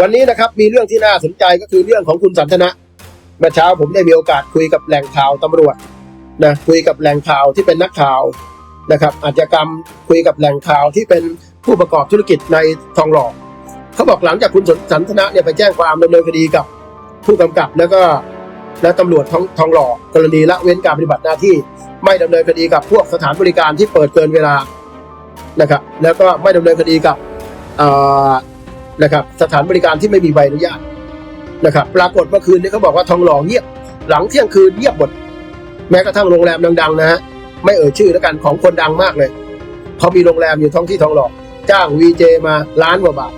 วันนี้นะครับมีเรื่องที่น่าสนใจก็คือเรื่องของคุณสันทนะเมื่อเช้าผมได้มีโอกาสคุยกับแหล่งข่าวตำรวจนะคุยกับแหล่งข่าวที่เป็นนักข่าวนะครับอาชญากรรมคุยกับแหล่งข่าวที่เป็นผู้ประกอบธุรกิจในทองหล่อเขาบอกหลังจากคุณสันทนะเนี่ยไปแจ้งความดำเนินคดีกับผู้กำกับแล้วก็และตำรวจทองทองหล่อกรณีละเว้นการปฏิบัติหน้าที่ ไม่ดำเนินคดีกับพวกสถานบริการที่เปิดเกินเวลานะครับแล้วก็ไม่ดำเนินคดีกับอ่อ นะครับสถานบริการที่ไม่มีใบอนุญาตนะครับปรากฏเมื่อคืนนี้เขาบอกว่าทองหล่อเงียบ หลังเที่ยงคืนเงียบหมด แม้กระทั่งโรงแรมดังๆนะฮะไม่เอ่ยชื่อแล้วกันของคนดังมากเลยเขามีโรงแรมอยู่ท้องที่ทองหล่อจ้างวีเจมาล้านกว่าบาท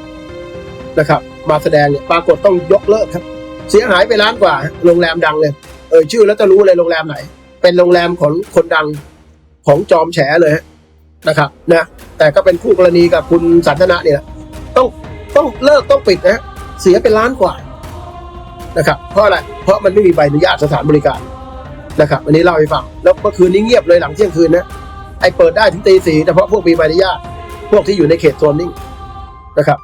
นะครับ มาแสดงเนี่ยปรากฏต้องยกเลิกครับ เสียหายไปล้านกว่า โรงแรมดังเลย เอ่ยชื่อแล้วจะรู้เลยโรงแรมไหน เป็นโรงแรมของคนดังของจอมแฉเลยนะครับนะแต่ก็เป็นคู่กรณีกับคุณสันทนะเนี่ยนะ ต้องเลิกต้องปิดนะเสียเป็นล้านกว่านะครับเพราะอะไรเพราะมันไม่มีใบอนุญาตสถานบริการนะครับอันนี้เล่าให้ฟังแล้วเมื่อคืนนี้เงียบเลยหลังเที่ยงคืนนะไอ้เปิดได้ถึงตีสี่เฉพาะพวกมีใบอนุญาตพวกที่อยู่ในเขตโซนนิ่งนะครับ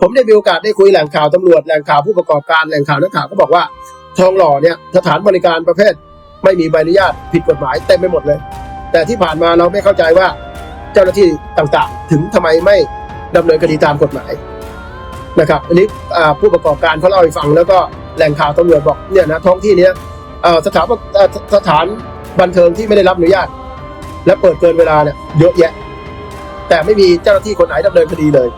ผมได้มีโอกาสได้คุยแหล่งข่าวตำรวจแหล่งข่าวผู้ประกอบการแหล่งข่าวนักข่าวก็บอกว่า ทองหล่อเนี่ยสถานบริการประเภท ไม่มีใบอนุญาตผิดกฎหมายเต็มไปหมดเลย แต่ที่ผ่านมาเราไม่เข้าใจว่า เจ้าหน้าที่ต่างๆ ถึงทำไมไม่ดำเนินคดีตามกฎหมาย นะครับอันนี้ผู้ประกอบการเขาเล่าให้ฟังแล้วก็แหล่งข่าวตำรวจบอกเนี่ยนะท้องที่เนี้ยสถานสถานบันเทิงที่ไม่ได้รับอนุญาต และเปิดเกินเวลาเนี่ยเยอะแยะ แต่ไม่มีเจ้าหน้าที่คนไหนดำเนินคดีเลย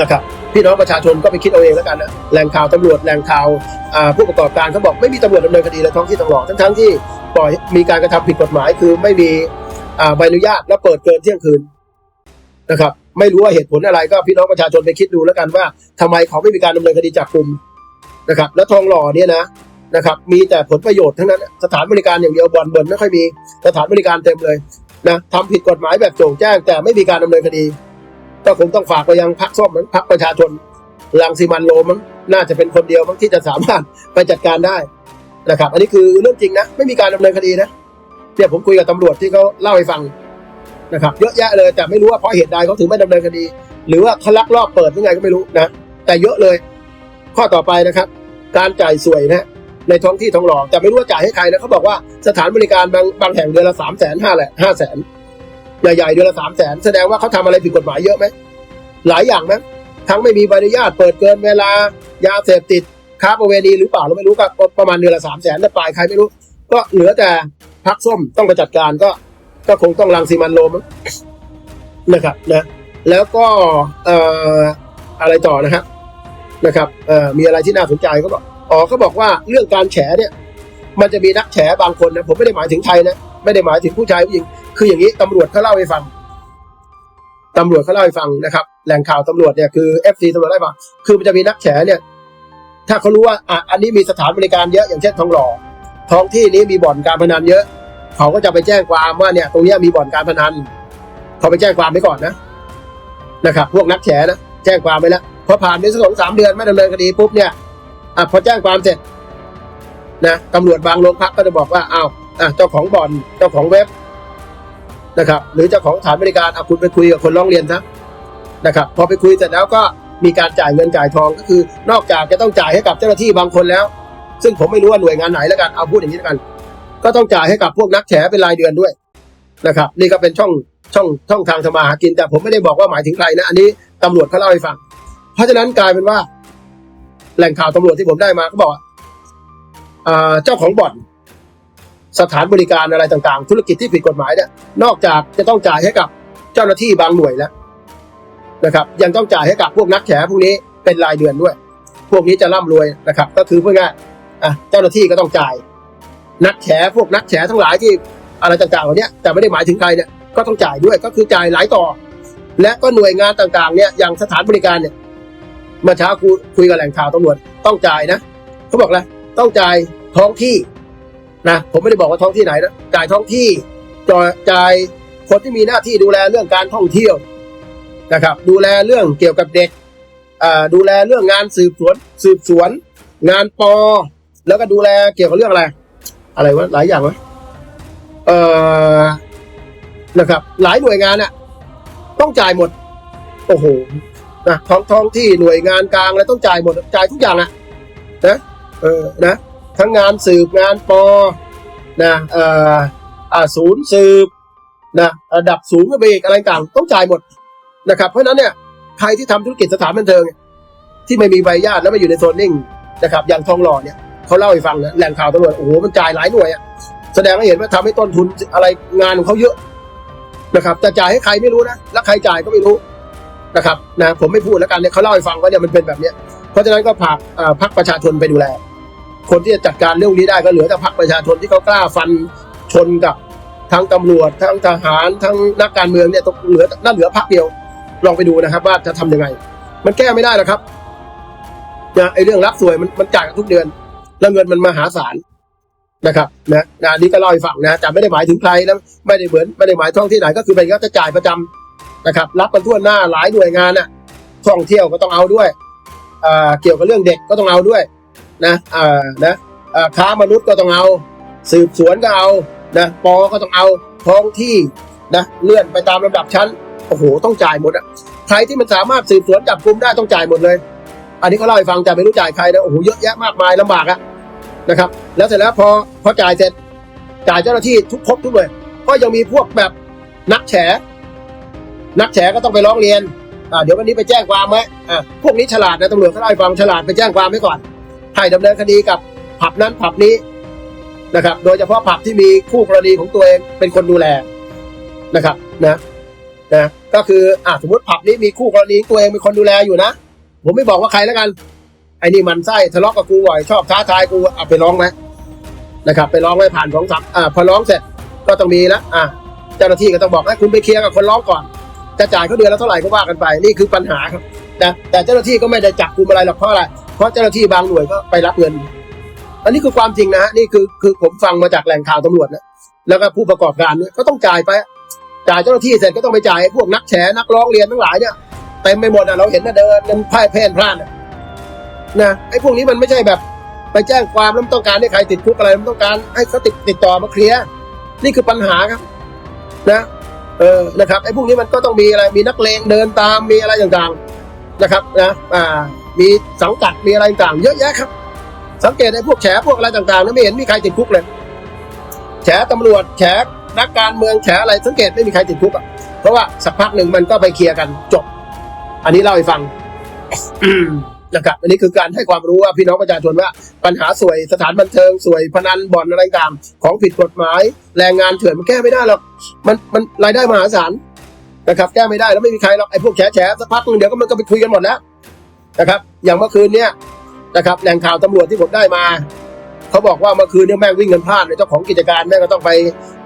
นะครับพี่น้องประชาชนก็ไปคิดเอาเองแล้วกันนะแหล่งข่าวตำรวจแหล่งข่าวผู้ประกอบการเขาบอกไม่มีตำรวจดำเนินคดีในท้องที่ทองหล่อทั้งๆที่ปล่อยมีการกระทำผิดกฎหมายคือไม่มีใบอนุญาตแล้วเปิดเกินเที่ยงคืนนะครับ ไม่รู้ว่าเหตุผลอะไรก็พี่น้องประชาชนไปคิดดูแล้วกันว่าทำไมเขาไม่มีการดำเนินคดีจับกลุ่มนะครับ แล้วทองหล่อเนี่ยนะนะครับ มีแต่ผลประโยชน์ทั้งนั้นสถานบริการอย่างเดียวบอลเบิร์นไม่ค่อยมีสถานบริการเต็มเลยนะทำผิดกฎหมายแบบโจ่งแจ้ง แต่ไม่มีการดำเนินคดี ก็คงต้องฝากไปยังพรรคส้มมั้งพรรคประชาชนลังสิมันโรมมั้งน่าจะเป็นคนเดียวมั้งที่จะสามารถไปจัดการได้นะครับ อันนี้คือเรื่องจริงนะ ไม่มีการดำเนินคดีนะเนี่ยผมคุยกับตำรวจที่เขาเล่าให้ฟัง นะครับเยอะแยะเลยแต่ไม่รู้ว่าเพราะเหตุใดเขาถึงไม่ดำเนินคดี หรือว่าเขาลักลอบเปิดยังไงก็ไม่รู้นะแต่เยอะเลย ข้อต่อไปนะครับ การจ่ายสวยนะในท้องที่ทองหล่อแต่ไม่รู้ว่าจ่ายให้ใครนะเขาบอกว่าสถานบริการบางบางแห่งเดือนละสามแสนห้าแหละห้าแสนใหญ่ๆเดือนละสามแสนแสดงว่าเขาทำอะไรผิดกฎหมายเยอะไหมหลายอย่างนะทั้งไม่มีใบอนุญาตเปิดเกินเวลายาเสพติดค้าประเวณีหรือเปล่าเราไม่รู้ก็ประมาณเดือนละสามแสนแต่ปลายใครไม่รู้ ก็เหลือแต่พักส้มต้องไปจัดการก็ ก็คงต้องรังสีมันโรมนะครับนะแล้วก็เอ่ออะไรต่อนะครับนะครับเอ่อมีอะไรที่น่าสนใจเขาบอกอ๋อเขาบอกว่าเรื่องการแฉเนี่ย มันจะมีนักแฉบางคนนะผมไม่ได้หมายถึงใครนะไม่ได้หมายถึงผู้ชายผู้หญิง คืออย่างนี้ตำรวจเขาเล่าให้ฟังตำรวจเขาเล่าให้ฟังนะครับแหล่งข่าวตำรวจเนี่ยคือเอฟซีตำรวจได้ปะคือมันจะมีนักแฉเนี่ย ถ้าเขารู้ว่าอะอันนี้มีสถานบริการเยอะอย่างเช่นทองหล่อท้องที่นี้มีบ่อนการพนันเยอะ เขาก็จะไปแจ้งความว่าเนี่ยตรงนี้มีบ่อนการพนันเขาไปแจ้งความไปก่อนนะนะครับ พวกนักแฉนะแจ้งความไปแล้วพอผ่านไปสักสองสามเดือนไม่ดำเนินคดีปุ๊บเนี่ยอะพอแจ้งความเสร็จนะตำรวจบางโรงพักก็จะบอกว่าอ้าวอะเจ้าของบ่อนเจ้าของเว็บนะครับ หรือเจ้าของสถานบริการเอาคุณไปคุยกับคนร้องเรียนซะนะครับ พอไปคุยเสร็จแล้วก็มีการจ่ายเงินจ่ายทองก็คือ นอกจากจะต้องจ่ายให้กับเจ้าหน้าที่บางคนแล้ว ซึ่งผมไม่รู้ว่าหน่วยงานไหนแล้วกันเอาพูดอย่างนี้แล้วกัน ก็ต้องจ่ายให้กับพวกนักแฉเป็นรายเดือนด้วยนะครับ นี่ก็เป็นช่องช่องช่องทางทำมาหากิน แต่ผมไม่ได้บอกว่าหมายถึงใครนะอันนี้ตำรวจเขาเล่าให้ฟัง เพราะฉะนั้นกลายเป็นว่า แหล่งข่าวตำรวจที่ผมได้มาก็บอกว่าเจ้าของบ่อนสถานบริการอะไรต่างๆ ธุรกิจที่ผิดกฎหมายเนี่ยนอกจากจะต้องจ่ายให้กับเจ้าหน้าที่บางหน่วยแล้วนะครับ ยังต้องจ่ายให้กับพวกนักแฉพวกนี้เป็นรายเดือนด้วย พวกนี้จะร่ำรวยนะครับ ก็คือเพื่อง่ายอะเจ้าหน้าที่ก็ต้องจ่าย นักแฉพวกนักแฉทั้งหลายที่อะไรต่างๆเหล่านี้แต่ไม่ได้หมายถึงใครเนี่ยก็ต้องจ่ายด้วยก็คือจ่ายหลายต่อ และก็หน่วยงานต่างๆเนี่ยอย่างสถานบริการเนี่ยเมื่อเช้าคุยคุยกับแหล่งข่าวตำรวจต้องจ่ายนะเขาบอกเลยต้องจ่ายท้องที่นะผมไม่ได้บอกว่าท้องที่ไหนนะจ่ายท้องที่จ่ายจ่ายคนที่มีหน้าที่ดูแลเรื่องการท่องเที่ยวนะครับ ดูแลเรื่องเกี่ยวกับเด็กดูแลเรื่องงานสืบสวน สืบสวน งานปอ แล้วก็ดูแลเกี่ยวกับเรื่องอะไร อะไรวะหลายอย่างวะเอ่อนะครับ หลายหน่วยงานอะต้องจ่ายหมด โอ้โหนะท้องท้องที่หน่วยงานกลางอะไรต้องจ่ายหมดจ่ายทุกอย่างอะนะเออนะทั้งงานสืบงานปอนะเอ่ออ่าศูนย์สืบนะระดับสูงไปอีกอะไรต่างต้องจ่ายหมดนะครับ เพราะฉะนั้นเนี่ยใครที่ทำธุรกิจสถานบันเทิง ที่ไม่มีใบอนุญาตแล้วไม่อยู่ในโซนนิ่งนะครับอย่างทองหล่อเนี่ย เขาเล่าให้ฟังนะแหล่งข่าวตำรวจโอ้โหมันจ่ายหลายหน่วยอะแสดงให้เห็นว่าทำให้ต้นทุนอะไรงานของเขาเยอะนะครับ แต่จ่ายให้ใครไม่รู้นะแล้วใครจ่ายก็ไม่รู้นะครับนะผมไม่พูดแล้วกันเนี่ยเขาเล่าให้ฟังว่าเนี่ยมันเป็นแบบเนี้ยเพราะฉะนั้นก็ผักอ่าพักประชาชนไปดูแล คนที่จะจัดการเรื่องนี้ได้ก็เหลือแต่พักประชาชนที่เขากล้าฟันชนกับทั้งตำรวจทั้งทหารทั้งนักการเมืองเนี่ยต้องเหลือน่าเหลือพักเดียวลองไปดูนะครับ ว่าจะทำยังไง มันแก้ไม่ได้หรอกครับนะไอ้เรื่องรับสวยมันมันจ่ายกันทุกเดือน แล้วเงินมันมหาศาลนะครับนะอันนี้ก็เล่าให้ฟังนะแต่ไม่ได้หมายถึงใครนะไม่ได้เหมือนไม่ได้หมายท่องที่ไหนก็คือเป็นก็จะจ่ายประจำนะครับ รับกันทั่วหน้าหลายหน่วยงานน่ะท่องเที่ยวก็ต้องเอาด้วยเกี่ยวกับเรื่องเด็กก็ต้องเอาด้วยนะอ่านะอ่าค้ามนุษย์ก็ต้องเอา สืบสวนก็เอานะปอก็ต้องเอาท้องที่นะเลื่อนไปตามลำดับชั้นโอ้โหต้องจ่ายหมดอะใครที่มันสามารถสืบสวนจับกลุ่มได้ต้องจ่ายหมดเลย อันนี้เขาเล่าให้ฟังแต่ไม่รู้จ่ายใครนะโอ้โหเยอะแยะมากมายลำบากอะ นะครับ แล้วเสร็จแล้วพอพอจ่ายเสร็จจ่ายเจ้าหน้าที่ทุกครบทุกเลยก็ยังมีพวกแบบนักแฉ นักแฉก็ต้องไปร้องเรียนอ่าเดี๋ยววันนี้ไปแจ้งความไหมอ่าพวกนี้ฉลาดนะตำรวจเขาเล่าให้ฟังฉลาดไปแจ้งความไว้ก่อนให้ดำเนินคดีกับผับนั้นผับนี้นะครับ โดยเฉพาะผับที่มีคู่กรณีของตัวเองเป็นคนดูแลนะครับนะนะก็คืออ่าสมมติผับนี้มีคู่กรณีตัวเองเป็นคนดูแลอยู่นะ ผมไม่บอกว่าใครแล้วกัน ไอ้นี่มันไส้ทะเลาะกับกูบ่อยชอบท้าทายกูเอาไปร้องไหมนะครับ ไปร้องไว้ผ่านสองสามอ่าพอร้องเสร็จก็ต้องมีละอ่าเจ้าหน้าที่ก็ต้องบอกให้คุณไปเคลียร์กับคนร้องก่อน จะจ่ายเขาเดือนละเท่าไหร่ก็ว่ากันไปนี่คือปัญหาครับ แต่แต่เจ้าหน้าที่ก็ไม่ได้จับกุมอะไรหรอกเพราะอะไรเพราะเจ้าหน้าที่บางหน่วยก็ไปรับเงิน อันนี้คือความจริงนะฮะนี่คือคือผมฟังมาจากแหล่งข่าวตำรวจนะแล้วก็ผู้ประกอบการเนี่ยก็ต้องจ่ายไปจ่ายเจ้าหน้าที่เสร็จก็ต้องไปจ่ายพวกนักแฉนักร้องเรียนทั้งหลายเนี่ยเต็มไปหมดอะเราเห็นนะเดินกันพ่ายแพ่พลาดอะ นะไอ้พวกนี้มันไม่ใช่แบบ ไปแจ้งความแล้วมันต้องการให้ใครติดคุกอะไรมันต้องการให้เขาติดติดต่อมาเคลียร์นี่คือปัญหาครับ นะ เออนะครับไอ้พวกนี้มันก็ต้องมีอะไรมีนักเลงเดินตามมีอะไรต่างๆนะครับนะอ่ามีสังกัดมีอะไรต่างๆเยอะแยะครับ สังเกตไอ้พวกแฉพวกอะไรต่างๆนั้นไม่เห็นมีใครติดคุกเลยแฉตำรวจแฉนักการเมืองแฉอะไรสังเกตไม่มีใครติดคุกอะเพราะว่าสักพักหนึ่งมันก็ไปเคลียร์กันจบ อันนี้เล่าให้ฟัง นะครับ อันนี้คือการให้ความรู้ว่าพี่น้องประชาชนว่าปัญหาสวยสถานบันเทิงสวยพนันบ่อนอะไรต่างของผิดกฎหมาย แรงงานเถื่อนมันแก้ไม่ได้หรอกมันมันรายได้มหาศาลนะครับ แก้ไม่ได้แล้วไม่มีใครหรอกไอ้พวกแฉแฉสักพักหนึงเดี๋ยวก็มันก็ไปคุยกันหมดแล้วนะครับ อย่างเมื่อคืนเนี้ยนะครับแหล่งข่าวตำรวจที่ผมได้มาเขาบอกว่าเมื่อคืนเนี้ยแม่งวิ่งกันพลาดเลยเจ้าของกิจการแม่งก็ต้องไป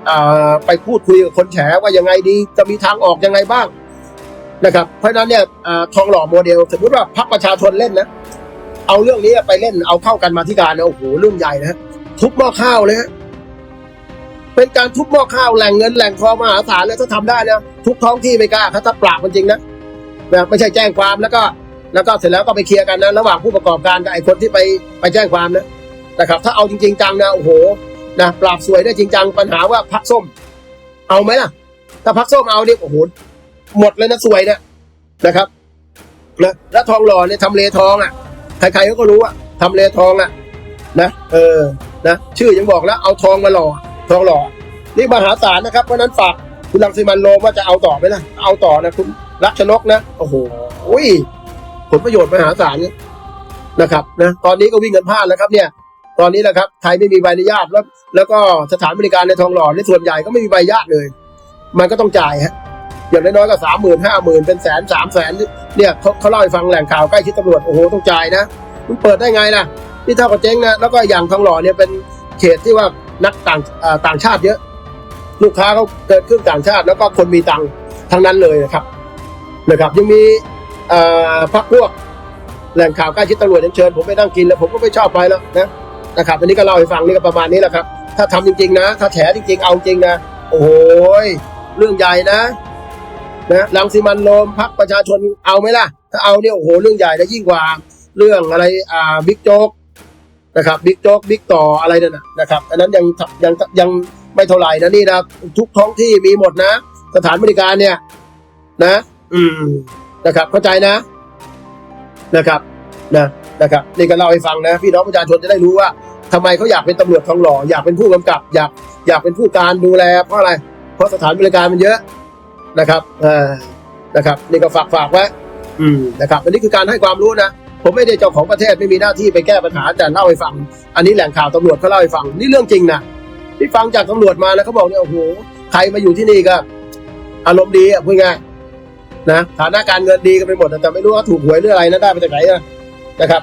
อ่าไปพูดคุยกับคนแฉว่ายังไงดีจะมีทางออกยังไงบ้าง นะครับเพราะฉะนั้นเนี่ยอทองหล่อโมเดล สมมติว่าพรรคประชาชนเล่นนะเอาเรื่องนี้ไปเล่นเอาเข้ากันมาที่การนะโอ้โหเรื่องใหญ่นะทุบหม้อข้าวเลยฮะเป็นการทุบหม้อข้าวแหล่งเงินแหล่งทองมหาศาลแล้วถ้าทำได้นะทุกท้องที่ไม่กล้าถ้าปราบมันจริงนะแบบไม่ใช่แจ้งความแล้วก็ แล้วก็เสร็จแล้วก็ไปเคลียร์กันนะระหว่างผู้ประกอบการกับไอ้คนที่ไปไปแจ้งความนะนะครับ ถ้าเอาจริง ๆ จังนะโอ้โหนะปราบสวยได้จริงจังปัญหาว่าพักส้ม เอาไหมล่ะ ถ้าพักส้มเอาเนี่ยโอ้โห หมดเลยนะสวยเนี่ยนะครับนะแล้วทองหล่อเนี่ยทำเลทองอะใครๆเขาก็รู้อะทำเลทองอะนะเออนะชื่อยังบอกแล้วเอาทองมาหล่อทองหล่อนี่มหาศาลนะครับเพราะนั้นฝากคุณลังสิมันโรมว่าจะเอาต่อไหมล่ะเอาต่อนะคุณรักชนกนะโอ้โหอุ้ยผลประโยชน์มหาศาลนะครับนะตอนนี้ก็วิ่งกันพลาดแล้วครับเนี่ย ตอนนี้แหละครับใครไม่มีใบอนุญาตแล้ว แล้วก็สถานบริการในทองหล่อในส่วนใหญ่ก็ไม่มีใบอนุญาตเลย มันก็ต้องจ่ายฮะ อย่างน้อยๆก็สามหมื่นห้าหมื่นเป็นแสนสามแสนเนี่ยเขาเขาเล่าให้ฟังแหล่งข่าวใกล้ชิดตำรวจโอ้โหต้องจ่ายนะมันเปิดได้ไงล่ะนี่เท่ากับเจ๊งนะแล้วก็อย่างทองหล่อเนี่ยเป็นเขตที่ว่านักต่างต่างชาติเยอะ ลูกค้าเขาเกิดขึ้นต่างชาติ แล้วก็คนมีตังค์ทั้งนั้นเลยนะครับนะครับยังมีพักพวกแหล่งข่าวใกล้ชิดตำรวจยังเชิญผมไปนั่งกินแล้วผมก็ไม่ชอบไปแล้วนะนะครับอันนี้ก็เล่าให้ฟังนี่ก็ประมาณนี้แหละครับ ถ้าทำจริง ๆ นะ ถ้าแฉจริง ๆ เอาจริงนะ โอ้โหเรื่องใหญ่นะ นะลังสิมันโรมพักประชาชนเอาไหมล่ะ ถ้าเอาเนี่ยโอ้โหเรื่องใหญ่นะยิ่งกว่าเรื่องอะไรอ่าบิ๊กโจ๊กนะครับบิ๊กโจ๊กบิ๊กต่ออะไรนั่นนะครับอันนั้นยังยังยังไม่เท่าไหร่นะนี่นะทุกท้องที่มีหมดนะ สถานบริการเนี่ยนะ อืมนะครับเข้าใจนะนะครับนะนะครับนี่ก็เล่าให้ฟังนะ พี่น้องประชาชนจะได้รู้ว่าทำไมเขาอยากเป็นตำรวจทองหล่ออยากเป็นผู้กำกับ อยากอยากเป็นผู้การดูแลเพราะอะไร เพราะสถานบริการมันเยอะ นะครับเออนะครับนี่ก็ฝากฝากไว้อืมนะครับอันนี้คือการให้ความรู้นะผมไม่ได้เจ้าของประเทศไม่มีหน้าที่ไปแก้ปัญหาแต่เล่าให้ฟัง อันนี้แหล่งข่าวตำรวจเขาเล่าให้ฟังนี่เรื่องจริงนะที่ฟังจากตำรวจมานะเขาบอกเนี่ยโอ้โหใครมาอยู่ที่นี่ก็ อารมณ์ดีอะพูดง่ายนะฐานะการเงินดีกันไปหมดอะแต่ไม่รู้ว่าถูกหวยหรืออะไรนะได้มาจากไหนอะนะครับ